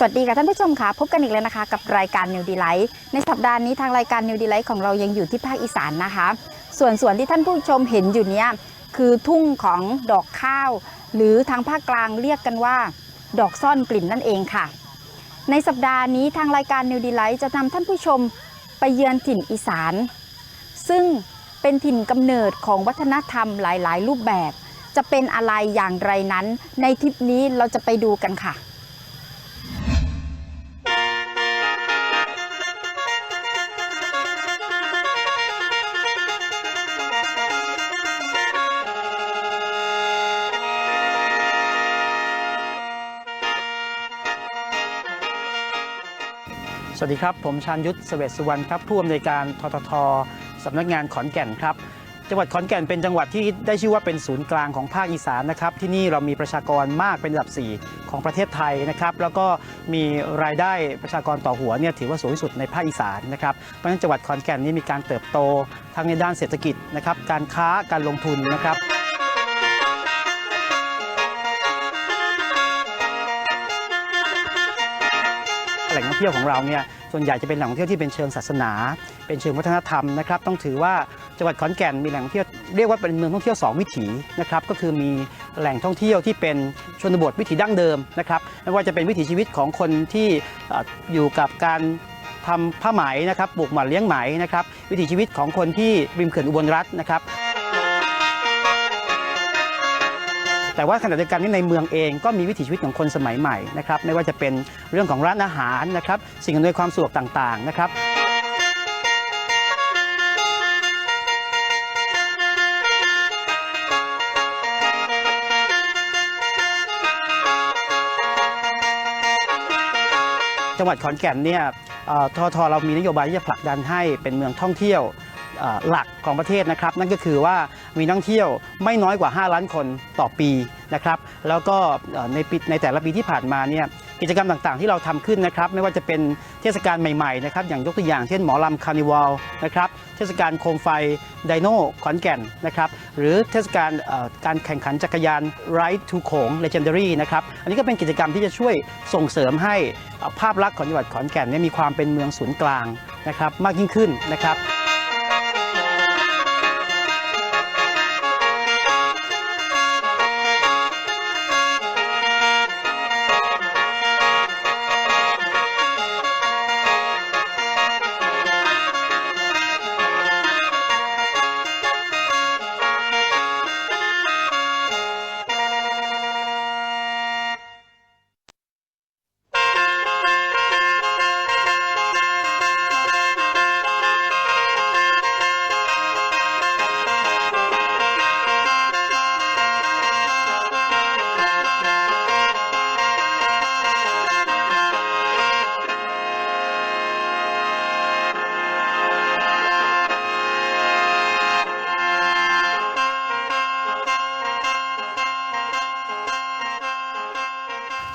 สวัสดีค่ะท่านผู้ชมค่ะพบกันอีกแล้วนะคะ กับรายการ New d e l i g h t ในสัปดาห์นี้ทางรายการ New d e l i g h t ของเรายังอยู่ที่ภาคอีสานนะคะ ส่วนส่วนที่ท่านผู้ชมเห็นอยู่เนี้ยคือทุ่งของดอกข้าว หรือทางภาคกลางเรียกกันว่า ดอกซ่อนกลิ่นนั่นเองค่ะ ในสัปดาห์นี้ทางรายการ New d e l i g h t จะนำท่านผู้ชมไปเยือนถิ่นอีสาน ซึ่งเป็นถิ่นกำเนิดของวัฒนธรรมหลาย ๆ รูปแบบ จะเป็นอะไรอย่างไรนั้น ในทริปนี้เราจะไปดูกันค่ะ สวัสดีครับ ผมชาญยุทธเสเวตสุวรรณครับผู้อำนวยการทททสำนักงานขอนแก่นครับ จังหวัดขอนแก่นเป็นจังหวัดที่ได้ชื่อว่าเป็นศูนย์กลางของภาคอีสานนะครับ ที่นี่เรามีประชากรมากเป็นอันดับ 4 ของประเทศไทยนะครับ แล้วก็มีรายได้ประชากรต่อหัวเนี่ยถือว่าสูงที่สุดในภาคอีสานนะครับ เพราะฉะนั้นจังหวัดขอนแก่นนี้มีการเติบโตทั้งในด้านเศรษฐกิจนะครับ การค้า การลงทุนนะครับ ล่งท่องเที่ยวของเราเนี่ยส่วนใหญ่จะเป็นแหล่งท่องเที่ยวที่เป็นเชิงศาสนา เป็นเชิงวัฒนธรรมนะครับต้องถือว่าจังหวัดขอนแก่นมีแหล่งท่องเที่ยวเรียกว่าเป็นเมืองท่องเที่ยวสองวิถีนะครับก็คือมีแหล่งท่องเที่ยวที่เป็นชนบทวิถีดั้งเดิมนะครับไม่ว่าจะเป็นวิถีชีวิตของคนที่อยู่กับการทำผ้าไหมนะครับปลูกหมันเลี้ยงไหมนะครับวิถีชีวิตของคนที่ริมเขื่อนอุบลรัฐนะครับ แต่ว่าขณะเดียวกันนี่ในเมืองเองก็มีวิถีชีวิตของคนสมัยใหม่นะครับไม่ว่าจะเป็นเรื่องของร้านอาหารนะครับสิ่งอำนวยความสะดวกต่างๆนะครับจังหวัดขอนแก่นเนี่ยเอ่อททเรามีนโยบายที่จะผลักดันให้เป็นเมืองท่องเที่ยวหลักของประเทศนะครับ นั่นก็คือว่า มีนักท่องเที่ยวไม่น้อยกว่า 5 ล้านคนต่อปีนะครับแล้วก็ในปีในแต่ละปีที่ผ่านมาเนี่ยกิจกรรมต่างๆ ที่เราทำขึ้นนะครับไม่ว่าจะเป็นเทศกาลใหม่ๆนะครับอย่างยกตัวอย่างเช่นหมอลำคาร์นิวัลนะครับเทศกาลโคมไฟไดโน่ขอนแก่นนะครับหรือเทศกาลการแข่งขันจักรยาน Ride to โขง Legendary นะครับอันนี้ก็เป็นกิจกรรมที่จะช่วยส่งเสริมให้ภาพลักษณ์ของจังหวัดขอนแก่นเนี่ยมีความเป็นเมืองศูนย์กลางนะครับมากยิ่งขึ้นนะครับ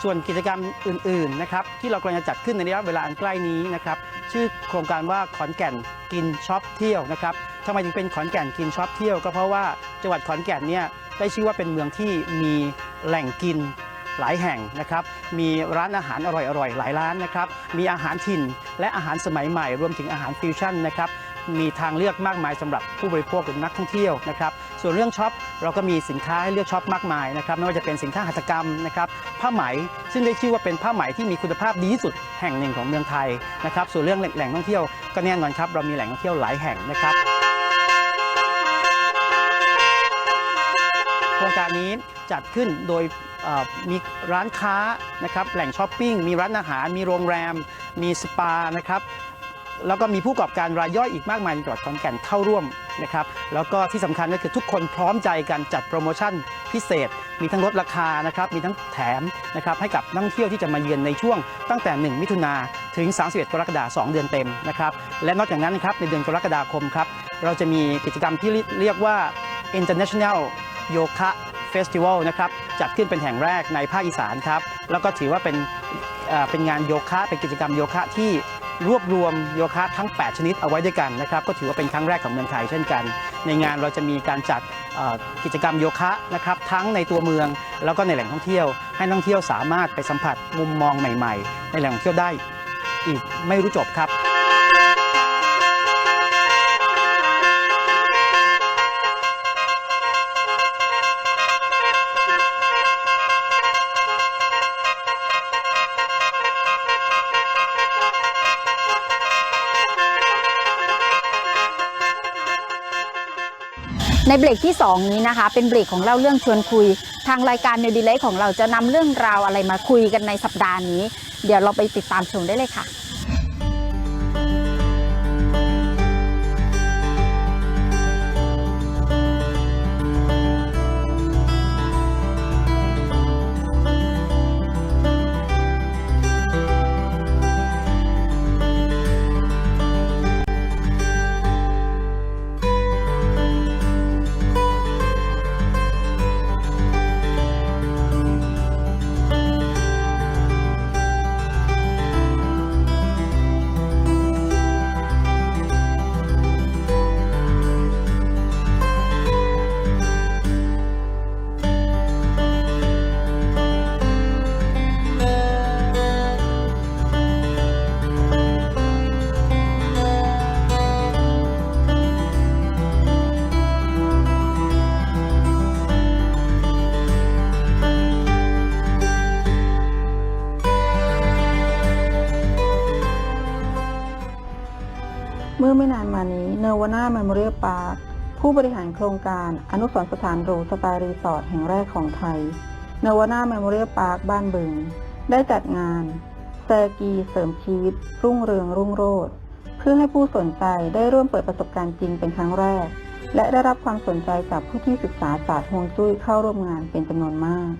ส่วนกิจกรรมอื่นๆนะครับที่เรากำลังจะจัดขึ้นในระยะเวลาอันใกล้นี้นะครับชื่อโครงการว่าขอนแก่นกินช็อปเที่ยวนะครับทำไมถึงเป็นขอนแก่นกินช็อปเที่ยว ก็เพราะว่าจังหวัดขอนแก่นเนี่ยได้ชื่อว่าเป็นเมืองที่มีแหล่งกินหลายแห่งนะครับ มีร้านอาหารอร่อยๆ หลายร้านนะครับ มีอาหารถิ่นและอาหารสมัยใหม่ รวมถึงอาหารฟิวชั่นนะครับ มีทางเลือกมากมายสำหรับผู้บริโภคหรือนักท่องเที่ยวนะครับส่วนเรื่องช็อปเราก็มีสินค้าให้เลือกช็อปมากมายนะครับไม่ว่าจะเป็นสินค้าหัตถกรรมนะครับผ้าไหมซึ่งได้ชื่อว่าเป็นผ้าไหมที่มีคุณภาพดีที่สุดแห่งหนึ่งของเมืองไทยนะครับส่วนเรื่องแหล่งท่องเที่ยวก็แน่นอนครับเรามีแหล่งท่องเที่ยวหลายแห่งนะครับโครงการนี้จัดขึ้นโดยมีร้านค้านะครับแหล่งช้อปปิ้ง มีร้านอาหาร มีโรงแรม มีสปานะครับ แล้วก็มีผู้ประกอบการรายย่อยอีกมากมายในจังหวัดขอนแก่นเข้าร่วมนะครับแล้วก็ที่สำคัญก็คือทุกคนพร้อมใจกันจัดโปรโมชั่นพิเศษ มีทั้งลดราคานะครับมีทั้งแถมนะครับให้กับนักท่องเที่ยวที่จะมาเยือนในช่วงตั้งแต่ 1 มิถุนาถึง 31 กรกฎาคม 2 เดือนเต็มนะครับและนอกจากนั้นะครับในเดือนกรกฎาคมครับเราจะมีกิจกรรมที่เรียกว่า International Yoga Festival นะครับจัดขึ้นเป็นแห่งแรกในภาคอีสานครับแล้วก็ถือว่าเป็นเป็นงานโยคะเป็นกิจกรรมโยคะที่ รวบรวมโยคะทั้ง 8 ชนิดเอาไว้ด้วยกันนะครับก็ถือว่าเป็นครั้งแรกของเมืองไทยเช่นกัน ในงานเราจะมีการจัดกิจกรรมโยคะนะครับทั้งในตัวเมืองแล้วก็ในแหล่งท่องเที่ยว ให้นักท่องเที่ยวสามารถไปสัมผัสมุมมองใหม่ ๆ ในแหล่งท่องเที่ยวได้อีกไม่รู้จบครับ ในเบรกที่ 2 นี้นะคะ เป็นเบรกของเล่าเรื่องชวนคุย ทางรายการนิวดีเลย์ของเราจะนำเรื่องราวอะไรมาคุยกันในสัปดาห์นี้ เดี๋ยวเราไปติดตามชมได้เลยค่ะ วนา m ม m o เรีย p พาร์คผู้บริหารโครงการอนุสรณ์สถานหรูสไตล์รีสอร์ทแห่งแรกของไทยนวาน่า m ม m o เรีย p พาร์คบ้านบึง ได้จัดงานแซกีเสริมชีวิต รุ่งเรืองรุ่งโรจน์เพื่อให้ผู้สนใจได้ร่วมเปิดประสบการณ์จริงเป็นครั้งแรก และได้รับความสนใจจากผู้ที่ศึกษาศาสตร์ฮวงจุ้ยเข้าร่วมงานเป็นจำนวนมาก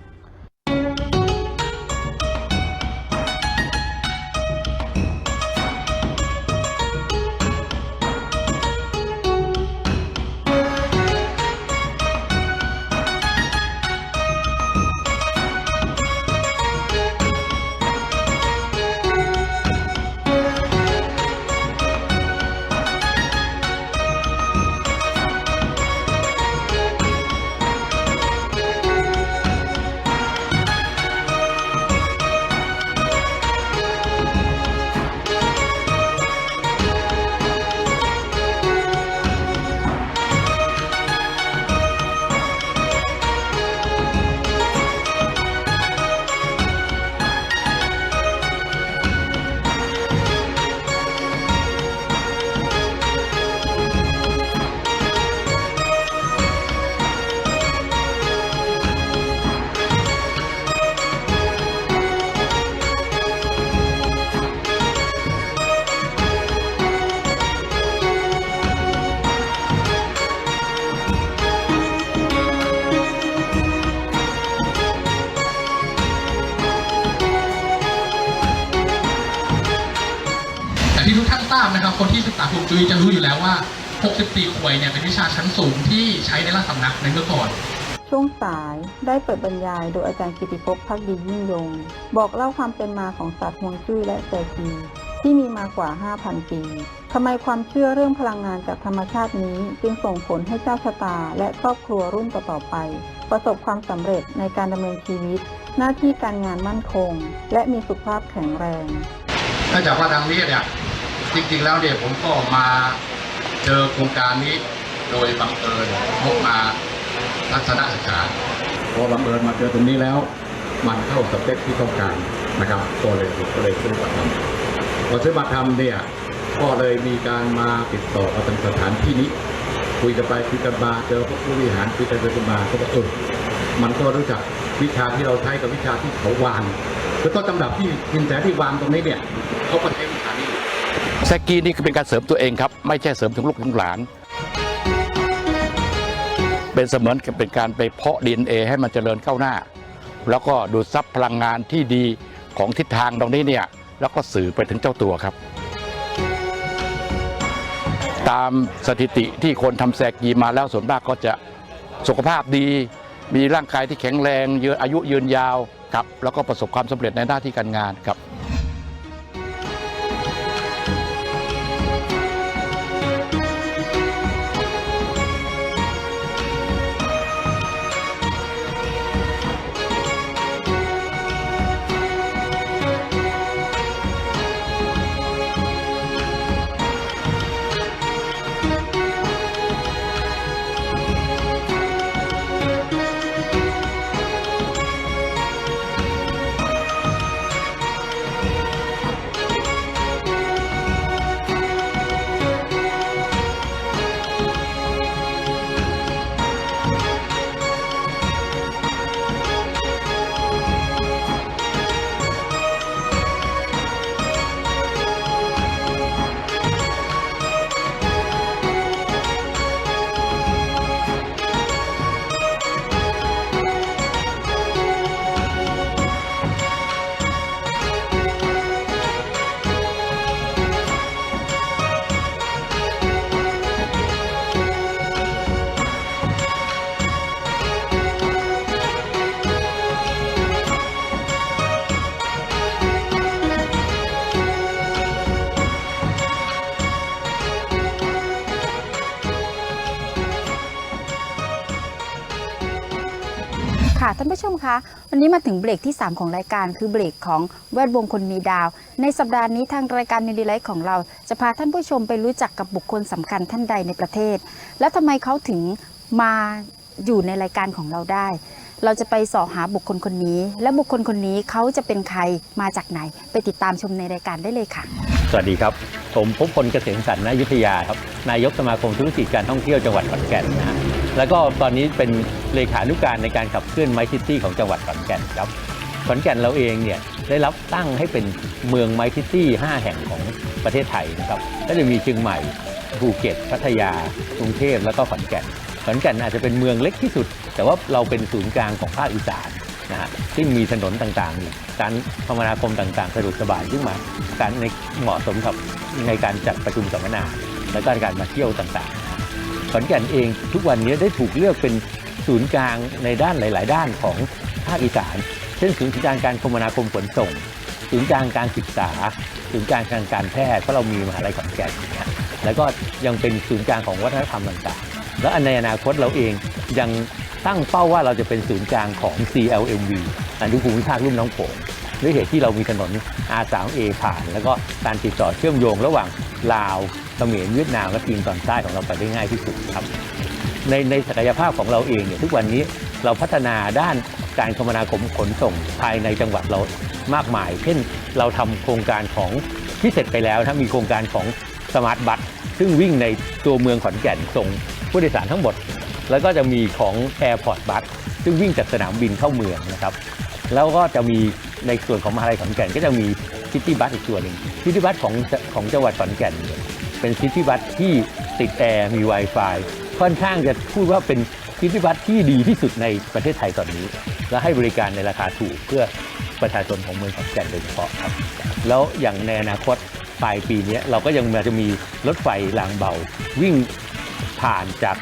จุ้ยจะรู้อยู่แล้วว่า 64ขวยเนี่ยเป็นวิชาชั้นสูงที่ใช้ในราชสำนักในเมื่อก่อน ช่วงสายได้เปิดบรรยายโดยอาจารย์กิติภพพักดียิ่งยง บอกเล่าความเป็นมาของศาสตร์ฮวงจุ้ยและแซกีที่มีมากว่า 5,000 ปี ทำไมความเชื่อเรื่องพลังงานจากธรรมชาตินี้ จึงส่งผลให้เจ้าชะตาและครอบครัวรุ่นต่อๆไป ประสบความสำเร็จในการดำเนินชีวิต หน้าที่การงานมั่นคง และมีสุขภาพแข็งแรงเนื่องจากว่าทางนี้เนี่ย จริงๆแล้วเนี่ยผมก็มาเจอโครงการนี้โดยบังเอิญพบมาทัศนศึกษาพอบังเอิญมาเจอตรงนี้แล้ว มันเข้าสเปคที่ต้องการนะครับก็เลยก็เลยซื้อมาทำพอซื้อมาทำเนี่ยก็เลยมีการมาติดต่อกับทางสถานที่นี้ คุยกันไปคุยกันมาเจอพวกผู้บริหารคุยกันไปคุยกันมาก็บอกเออมันก็รู้จักวิชาที่เราใช้กับวิชาที่เขาวางคือต้นตำรับที่สินแสที่วางตรงนี้เนี่ยเขาก็ใช้ แซกีนี่คือเป็นการเสริมตัวเองครับ ไม่ใช่เสริมถึงลูกถึงหลาน เป็นเสมือนกับเป็นการไปเพาะ DNA ให้มันเจริญก้าหน้า แล้วก็ดูดซับพลังงานที่ดีของทิศทางตรงนี้เนี่ยแล้วก็สื่อไปถึงเจ้าตัวครับ ตามสถิติที่คนทำแซกีมาแล้วส่วนมากก็จะสุขภาพดี มีร่างกายที่แข็งแรงยืนอายุยืนยาวครับแล้วก็ประสบความสำเร็จในหน้าที่การงานครับ คะ วันนี้มาถึงเบรกที่ 3 ของรายการคือเบรกของแวดวงคนมีดาว ในสัปดาห์นี้ทางรายการนิวดีไลท์ของเรา จะพาท่านผู้ชมไปรู้จักกับบุคคลสำคัญท่านใดในประเทศ และทำไมเขาถึงมาอยู่ในรายการของเราได้ เราจะไปสอหาบุคคลคนนี้ และบุคคลคนนี้เขาจะเป็นใครมาจากไหน ไปติดตามชมในรายการได้เลยค่ะ สวัสดีครับ ผมพบพลเกษมสันต์ณอยุทธยาครับ นายกสมาคมธุรกิจการท่องเที่ยวจังหวัดขอนแก่นนะฮะแล้วก็ตอนนี้เป็นเลขานุการในการขับเคลื่อนไมซิตี้ของจังหวัดขอนแก่นครับ ขอนแก่นเราเองเนี่ยได้รับตั้งให้เป็นเมืองไมซิตี้ 5 แห่งของประเทศไทยนะครับ ก็จะมีเชียงใหม่ ภูเก็ต พัทยา กรุงเทพ แล้วก็ขอนแก่น ขอนแก่นอาจจะเป็นเมืองเล็กที่สุด แต่ว่าเราเป็นศูนย์กลางของภาคอีสาน นะฮะซึ่งมีถนนต่างๆการคมนาคมต่างๆสะดวกสบายขึ้นมาการในเหมาะสมกับในการจัดประชุมสัมมนา และก็การมาเที่ยวต่างๆขอนแก่นเองทุกวันนี้ได้ถูกเลือกเป็นศูนย์กลางในด้านหลาย ๆ ด้านของภาคอีสาน เช่นศูนย์กลางการคมนาคมขนส่งศูนย์กลางการศึกษาศูนย์กลางทางการแพทย์เพราะเรามีมหาลัยขอนแก่นนะฮะแล้วก็ยังเป็นศูนย์กลางของวัฒนธรรมต่างๆ แล้วในอนาคตเราเองยัง ตั้งเป้าว่าเราจะเป็นศูนย์กลางของ CLMV อนุภูมิภาคลุ่มน้องโขงด้วยเหตุที่เรามีถนน R3A ผ่าน แล้วก็การติดต่อเชื่อมโยงระหว่างลาวเขมรเวียดนามและจีนตอนใต้ของเราไปได้ง่ายที่สุดครับในในศักยภาพของเราเองเนี่ยทุกวันนี้เราพัฒนาด้านการคมนาคมขนส่งภายในจังหวัดเรามากมาย เช่นเราทำโครงการของที่เสร็จไปแล้วนะมีโครงการของสมาร์ทบัสซึ่งวิ่งในตัวเมืองขอนแก่นส่งผู้โดยสารทั้งหมด แล้วก็จะมีของ Airport Bus ซึ่งวิ่งจากสนามบินเข้าเมืองนะครับแล้วก็จะมีในส่วนของมหาลัยขอนแก่นก็จะมีซิตี้บัสอีกตัวหนึ่งซิตี้บัสของของจังหวัดขอนแก่นเนี่ยเป็นซิตี้บัสที่ติดแอร์มี Wi-Fi ค่อนข้างจะพูดว่าเป็นซิตี้บัสที่ดีที่สุดในประเทศไทยตอนนี้ และให้บริการในราคาถูกเพื่อประชาชนของเมืองขอนแก่นโดยเฉพาะครับ แล้วอย่างในอนาคตปลายปีนี้เราก็ยังจะมีรถไฟรางเบา วิ่ง ผ่านจาก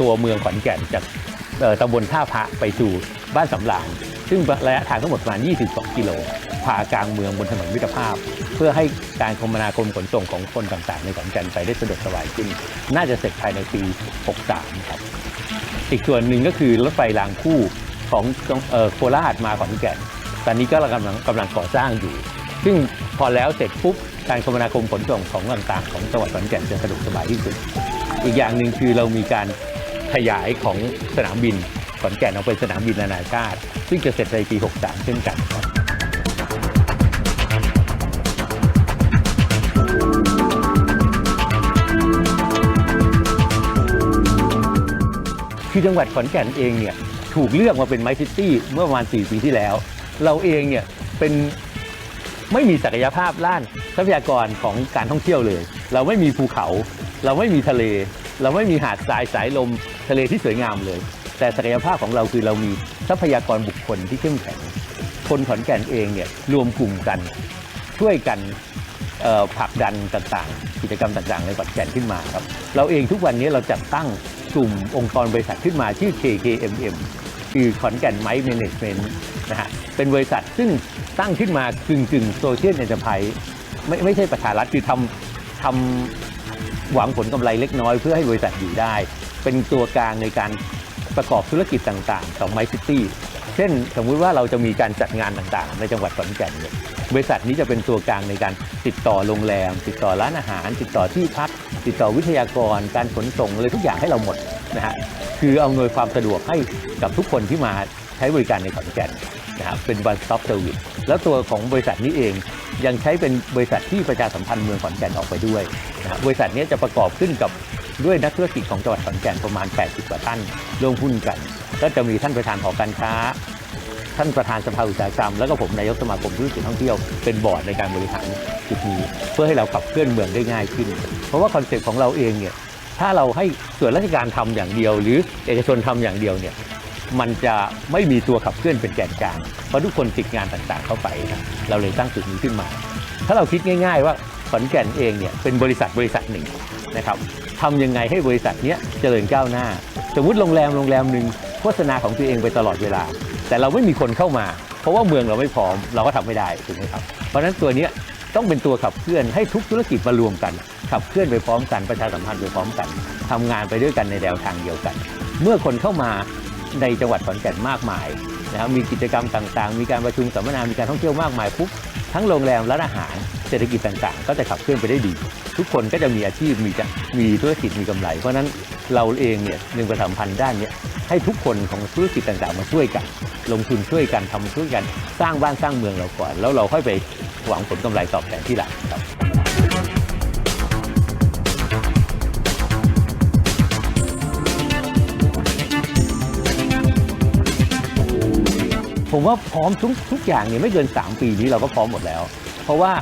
ตัวเมืองขอนแก่นจากตำบลท่าพระไปสู่บ้านสำรานซึ่งระยะทางทั้งหมดประมาณ 22 กิโลผ่ากลางเมืองบนถนนมิตรภาพ เพื่อให้การคมนาคมขนส่งของคนต่างๆ ในขอนแก่นไปได้สะดวกสบายขึ้น น่าจะเสร็จภายในปี 63 ครับ อีกส่วนหนึ่งก็คือรถไฟรางคู่ของโคราชมาขอนแก่น ตอนนี้ก็กำลังกำลังก่อสร้างอยู่ ซึ่งพอแล้วเสร็จปุ๊บการคมนาคมขนส่งของต่างๆ ของจังหวัดขอนแก่นจะสะดวกสบายที่สุด อีกอย่างหนึ่งคือเรามีการขยายของสนามบินขอนแก่นออกเป็นสนามบินนานาชาติ ซึ่งจะเสร็จในปี 63 เช่นกันคือจังหวัดขอนแก่นเองเนี่ยถูกเลือกมาเป็นไมซิตี้เมื่อประมาณ 4 ปีที่แล้ว เราเองเนี่ยเป็นไม่มีศักยภาพด้านทรัพยากรของการท่องเที่ยวเลย เราไม่มีภูเขา เราไม่มีทะเล เราไม่มีหาดทรายสายลมทะเลที่สวยงามเลย แต่ศักยภาพของเราคือเรามีทรัพยากรบุคคลที่เข้มแข็ง คนขอนแก่นเองเนี่ยรวมกลุ่มกัน ช่วยกันผลักดันต่างๆ กิจกรรมต่างๆ ในขอนแก่นขึ้นมาครับ เราเองทุกวันนี้เราจัดตั้งกลุ่มองค์กรบริษัทขึ้นมาชื่อ KKMM คือขอนแก่นไม m ์ a เ a เ e น t นะฮะเป็นบริษัทซึ่งตั้งขึ้นมากึ่งกึ่งโซเชียลเอ็นเตอร์ไพรส์ไม่ไม่ใช่ประชารัฐคือทำทำ หวังผลกำไรเล็กน้อยเพื่อให้บริษัทอยู่ได้ เป็นตัวกลางในการประกอบธุรกิจต่างๆ ของไมซิตี้เช่น สมมุติว่าเราจะมีการจัดงานต่างๆ ในจังหวัดขอนแก่นเนี่ยบริษัทนี้จะเป็นตัวกลางในการติดต่อโรงแรม ติดต่อร้านอาหาร ติดต่อที่พัก ติดต่อวิทยากร การขนส่งเลยทุกอย่างให้เราหมดนะฮะคืออำนวยความสะดวกให้กับทุกคนที่มาใช้บริการในขอนแก่น นะฮะเป็น one stop service แล้วตัวของบริษัทนี้เองยังใช้เป็นบริษัทที่ประชาสัมพันธ์เมืองขอนแก่นออกไปด้วยนะฮะบริษัทนี้จะประกอบขึ้นกับด้วยนักธุรกิจของจังหวัดขอนแก่นประมาณ 80 กว่าท่านร่วมหุ้นกัน ก็จะมีท่านประธานหอการค้า ท่านประธานสภาอุตสาหกรรม แล้วก็ผมนายกสมาคมธุรกิจท่องเที่ยวเป็นบอร์ดในการบริหารจุดนี้ เพื่อให้เราขับเคลื่อนเมืองได้ง่ายขึ้น เพราะว่าคอนเซ็ปต์ของเราเองเนี่ยถ้าเราให้ส่วนราชการทำอย่างเดียว หรือเอกชนทำอย่างเดียวเนี่ย มันจะไม่มีตัวขับเคลื่อนเป็นแกนกลางเพราะทุกคนติดงานต่างๆเข้าไปนะเราเลยตั้งจุดนี้ขึ้นมา ถ้าเราคิดง่าย ๆ ว่าขอนแก่นเองเนี่ยเป็นบริษัทบริษัทหนึ่งนะครับทำยังไงให้บริษัทเนี้ยเจริญก้าวหน้า สมมุติโรงแรมโรงแรมหนึ่งโฆษณาของตัวเองไปตลอดเวลา แต่เราไม่มีคนเข้ามา เพราะว่าเมืองเราไม่พร้อมเราก็ทำไม่ได้ถูกไหมครับเพราะฉะนั้นตัวเนี้ยต้องเป็นตัวขับเคลื่อนให้ทุกธุรกิจมารวมกัน ขับเคลื่อนไปพร้อมกันประชาสัมพันธ์ไปพร้อมกันทำงานไปด้วยกันในแนวทางเดียวกัน เมื่อคนเข้ามา ในจังหวัดขอนแก่นมากมายนะครับมีกิจกรรมต่างๆ มีการประชุมสัมมนา มีการท่องเที่ยวมากมายปุ๊บทั้งโรงแรมร้านอาหารเศรษฐกิจต่างๆ ก็จะขับเคลื่อนไปได้ดี ทุกคนก็จะมีอาชีพมีจะมีธุรกิจมีกำไร เพราะนั้นเราเองเนี่ยหนึ่งประชามพันด้านเนี้ยให้ทุกคนของธุรกิจต่างๆ มาช่วยกัน ลงทุนช่วยกันทำช่วยกันสร้างบ้านสร้างเมืองเราก่อน แล้วเราค่อยไปหวังผลกำไรตอบแทนที่หลังครับ ผมว่าพร้อมทุกทุกอย่างเนี่ยไม่เกิน 3 ปีนี้เราก็พร้อมหมดแล้ว เพราะว่า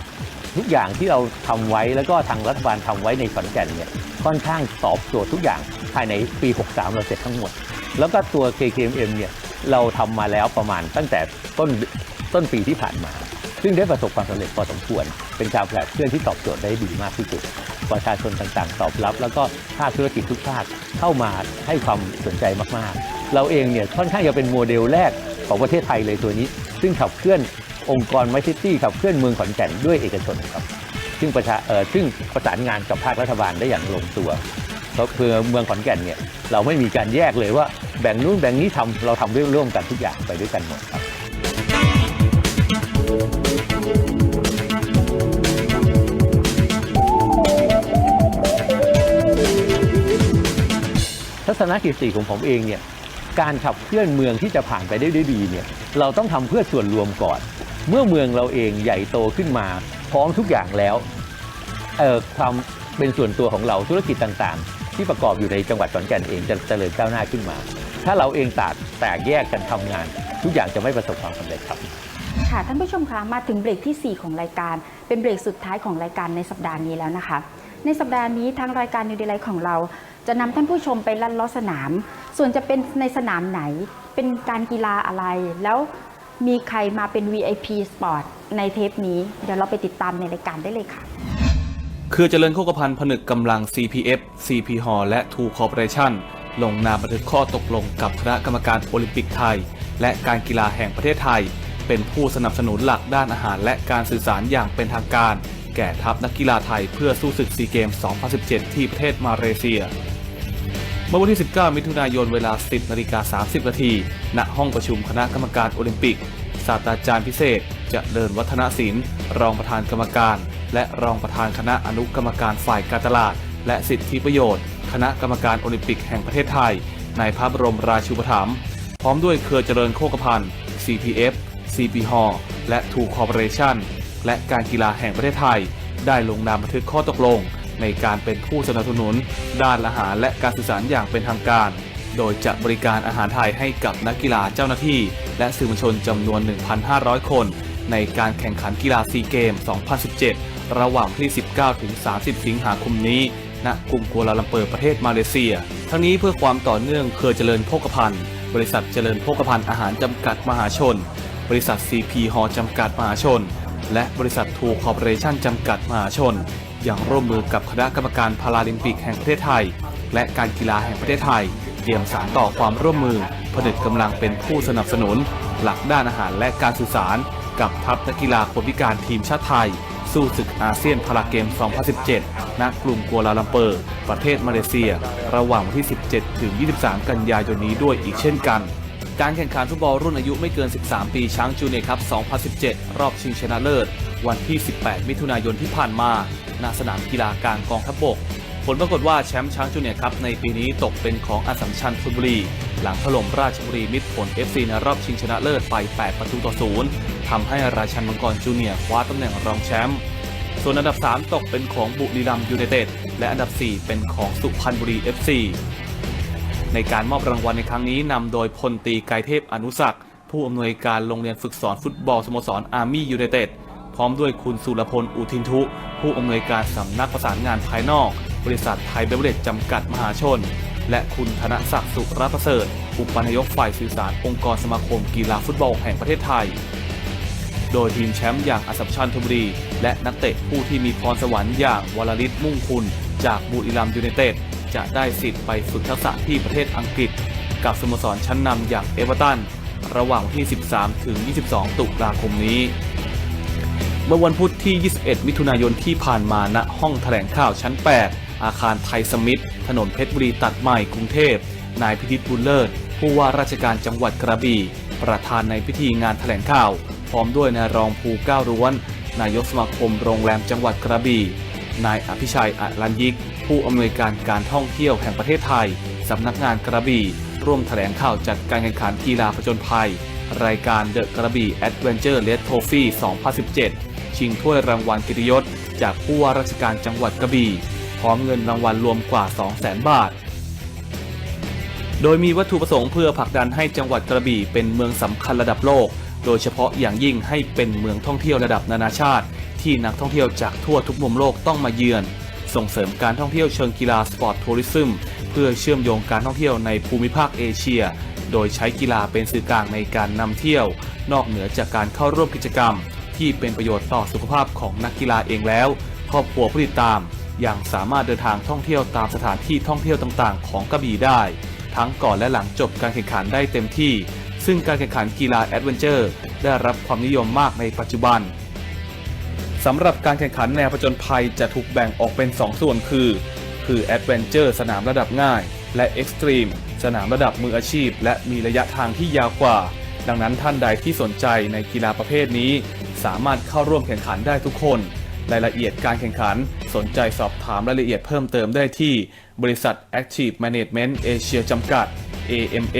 ทุกอย่างที่เราทำไว้แล้วก็ทางรัฐบาลทำไว้ในขอนแก่นเนี่ยค่อนข้างตอบโจทย์ทุกอย่างภายในปี 63 เราเสร็จทั้งหมด แล้วก็ตัว KKMM เนี่ยเราทำมาแล้วประมาณตั้งแต่ต้นต้นปีที่ผ่านมา ซึ่งได้ประสบความสำเร็จพอสมควร เป็นการแผนเคลื่อนที่ตอบโจทย์ได้ดีมากที่สุด ประชาชนต่างๆ ตอบรับ แล้วก็ภาคธุรกิจทุกภาคเข้ามาให้ความสนใจมากๆ เราเองเนี่ยค่อนข้างจะเป็นโมเดลแรก ของประเทศไทยเลยตัวนี้ ซึ่งขับเคลื่อนองค์กรไมซิตี้ขับเคลื่อนเมืองขอนแก่นด้วยเอกชนครับ ซึ่งประชาเอ่อซึ่งประสานงานกับภาครัฐบาลได้อย่างลงตัวเพราะเพื่อเมืองขอนแก่นเนี่ยเราไม่มีการแยกเลยว่าแบ่งนู้นแบ่งนี้ทำเราทำร่วมกันทุกอย่างไปด้วยกันหมดครับทัศนคติของผมเองเนี่ย การขับเคลื่อนเมืองที่จะผ่านไปได้ด้วยดีเนี่ยเราต้องทำเพื่อส่วนรวมก่อน เมื่อเมืองเราเองใหญ่โตขึ้นมา พร้อมทุกอย่างแล้วเอ่อความเป็นส่วนตัวของเราธุรกิจต่างๆ ที่ประกอบอยู่ในจังหวัดขอนแก่นเองจะเจริญก้าวหน้าขึ้นมา ถ้าเราเองแตกแตกแยกกันทำงาน ทุกอย่างจะไม่ประสบความสำเร็จครับค่ะท่านผู้ชมคะมาถึงเบรกที่ 4 ของรายการ เป็นเบรกสุดท้ายของรายการในสัปดาห์นี้แล้วนะคะ ในสัปดาห์นี้ทางรายการนิวดีไลท์ของเรา จะนำท่านผู้ชมไปลัดล้อสนาม ส่วนจะเป็นในสนามไหน เป็นการกีฬาอะไร แล้วมีใครมาเป็น VIP Sport ในเทปนี้ เดี๋ยวเราไปติดตามในรายการได้เลยค่ะ คือเจริญโภคภัณฑ์ผนึกกำลัง CPF CP Hall และ Two Corporation ลงนามบันทึกข้อตกลงกับคณะกรรมการโอลิมปิกไทย และการกีฬาแห่งประเทศไทย เป็นผู้สนับสนุนหลักด้านอาหารและการสื่อสารอย่างเป็นทางการ แก่ทัพนักกีฬาไทยเพื่อสู้ศึกซีเกม 2017 ที่ประเทศมาเลเซีย เมื่อวันที่ 19 มิถุนายนเวลา 10นาฬิกา30 นาที ณ ห้องประชุมคณะกรรมการโอลิมปิก ศาสตราจารย์พิเศษ จะเดินวัฒนศิลป์ รองประธานกรรมการ และรองประธานคณะอนุกรรมการฝ่ายการตลาด และสิทธิประโยชน์ คณะกรรมการโอลิมปิกแห่งประเทศไทย ในพระบรมราชูปถัมภ์ พร้อมด้วยเครือเจริญโภคภัณฑ์ CPF CP Hall และ Two Corporation และการกีฬาแห่งประเทศไทย ได้ลงนามบันทึกข้อตกลง ในการเป็นผู้สนับสนุน ด้านอาหารและการสื่อสารอย่างเป็นทางการ โดยจะบริการอาหารไทยให้กับนักกีฬาเจ้าหน้าที่ และสื่อมวลชนจำนวน 1,500 คน ในการแข่งขันกีฬาซีเกม 2017 ระหว่างที่ 19 ถึง 30 สิงหาคมนี้ ณ กรุงกัวลาลัมเปอร์ประเทศมาเลเซีย ทั้งนี้เพื่อความต่อเนื่องเครือเจริญโภคภัณฑ์ บริษัทเจริญโภคภัณฑ์อาหารจำกัดมหาชน บริษัท CP ฮอจำกัดมหาชน และบริษัททูคอร์ปอเรชั่นจำกัดมหาชน อย่างร่วมมือกับคณะกรรมการพาราลิมปิกแห่งประเทศไทย และการกีฬาแห่งประเทศไทย เตรียมสานต่อความร่วมมือผนึกกำลังเป็นผู้สนับสนุน หลักด้านอาหารและการสื่อสาร กับทัพนักกีฬาคนพิการทีมชาติไทย สู้ศึกอาเซียนพาราเกม 2017 ณ กรุงกัวลาลัมเปอร์ ประเทศมาเลเซีย ระหว่างวันที่ 17 ถึง 23 กันยายนนี้ด้วยอีกเช่นกันการแข่งขันฟุตบอลรุ่นอายุไม่เกิน 13 ปีช้างจูเนียร์ครับ 2017 รอบชิงชนะเลิศ วันที่ 18 มิถุนายนที่ผ่านมา ณสนามกีฬากลางกองทัพบก ผลปรากฏว่าแชมป์ช้างจูเนียร์ครับในปีนี้ตกเป็นของอสสัมชัญธนบุรี หลังถล่มราชบุรีมิตรผล FC ในรอบชิงชนะเลิศไป 8 ประตูต่อศูนย์ทำให้ราชันมังกรจูเนียร์คว้าตำแหน่งรองแชมป์ส่วนอันดับ 3 ตกเป็นของบุรีรัมยูไนเต็ดและอันดับ 4 เป็นของสุพรรณบุรี FC ในการมอบรางวัลในครั้งนี้นำโดยพลตีไกรเทพอนุสักผู้อำนวยการโรงเรียนฝึกสอนฟุตบอลสโมสรอาร์มี่ยูไนเต็ด พร้อมด้วยคุณสุรพลอุทินทุ ผู้อำนวยการสำนักประสานงานภายนอก บริษัทไทยเบเวอเรจจำกัดมหาชน และคุณธนศักดิ์สุรประเสริฐ อุปนายกฝ่ายสื่อสารองค์กรสมาคมกีฬาฟุตบอลแห่งประเทศไทย โดยทีมแชมป์อย่างอสสัมชัญธนบุรี และนักเตะผู้ที่มีพรสวรรค์อย่างวลลิตมุ่งคุณ จากบุรีรัมย์ยูไนเต็ดจะได้สิทธิ์ไปฝึกทักษะที่ประเทศอังกฤษ กับสโมสรชั้นนำอย่างเอเวอร์ตัน ระหว่างที่ 13 ถึง 22 ตุลาคมนี้ เมื่อวันพุธที่ 21 มิถุนายนที่ผ่านมาณห้องแถลงข่าวชั้น 8 อาคารไทยสมิธถนนเพชรบุรีตัดใหม่กรุงเทพ นายพิธิตบุญเลิศ ผู้ว่าราชการจังหวัดกระบี่ ประธานในพิธีงานแถลงข่าว พร้อมด้วยนายรองภูเก้าร้วน นายกสมาคมโรงแรมจังหวัดกระบี่ นายอภิชัยอรัญยิก ผู้อำนวยการการท่องเที่ยวแห่งประเทศไทยสำนักงานกระบี่ ร่วมแถลงข่าวจัดการแข่งขันกีฬาผจญภัย รายการเดอะกระบี่แอดเวนเจอร์เลสโทฟี่ 2017 ชิงถ้วยรางวัลกิติยศ จากผู้ว่าราชการจังหวัดกระบี่ พร้อมเงินรางวัลรวมกว่า 200,000 บาท โดยมีวัตถุประสงค์เพื่อผลักดันให้จังหวัดกระบี่เป็นเมืองสำคัญระดับโลก โดยเฉพาะอย่างยิ่งให้เป็นเมืองท่องเที่ยวระดับนานาชาติ ที่นักท่องเที่ยวจากทั่วทุกมุมโลกต้องมาเยือน ส่งเสริมการท่องเที่ยวเชิงกีฬาสปอร์ตทัวริซึมเพื่อเชื่อมโยงการท่องเที่ยวในภูมิภาคเอเชีย โดยใช้กีฬาเป็นสื่อกลางในการนำเที่ยว นอกเหนือจากการเข้าร่วมกิจกรรม ที่เป็นประโยชน์ต่อสุขภาพของนักกีฬาเองแล้ว ครอบครัวผู้ติดตามยังสามารถเดินทางท่องเที่ยวตามสถานที่ท่องเที่ยวต่างๆ ของกระบี่ได้ ทั้งก่อนและหลังจบการแข่งขันได้เต็มที่ ซึ่งการแข่งขันกีฬาแอดเวนเจอร์ได้รับความนิยมมากในปัจจุบันสำหรับการแข่งขันแนวผจญภัยจะถูกแบ่งออกเป็น 2 ส่วนคือ คือแอดเวนเจอร์สนามระดับง่าย และเอ็กซ์ตรีมสนามระดับมืออาชีพ และมีระยะทางที่ยาวกว่า ดังนั้นท่านใดที่สนใจในกีฬาประเภทนี้ สามารถเข้าร่วมแข่งขันได้ทุกคน รายละเอียดการแข่งขัน สนใจสอบถามรายละเอียดเพิ่มเติมได้ที่ บริษัท Active Management Asia จำกัด AMA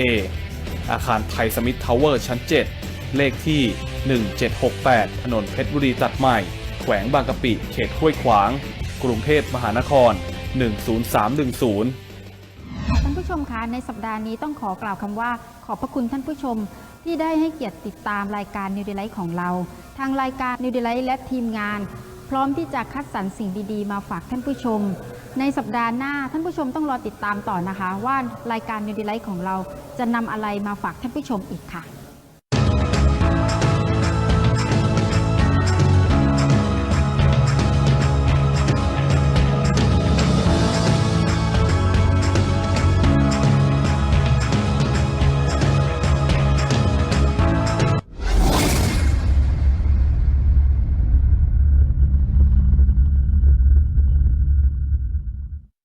อาคารไทยสมิธทาวเวอร์ชั้น 7 เลขที่ 1768 ถนนเพชรบุรีตัดใหม่ แขวงบางกะปิ เขตห้วยขวาง กรุงเทพมหานคร 10310ค่ะท่านผู้ชมคะในสัปดาห์นี้ต้องขอกล่าวคำว่า ขอบพระคุณท่านผู้ชม ที่ได้ให้เกียรติติดตามรายการ New Delight ของเรา ทางรายการ New Delight และทีมงาน พร้อมที่จะคัดสรรสิ่งดีๆ มาฝากท่านผู้ชม ในสัปดาห์หน้าท่านผู้ชมต้องรอติดตามต่อนะคะ ว่ารายการ New Delight ของเราจะนำอะไรมาฝากท่านผู้ชมอีกค่ะ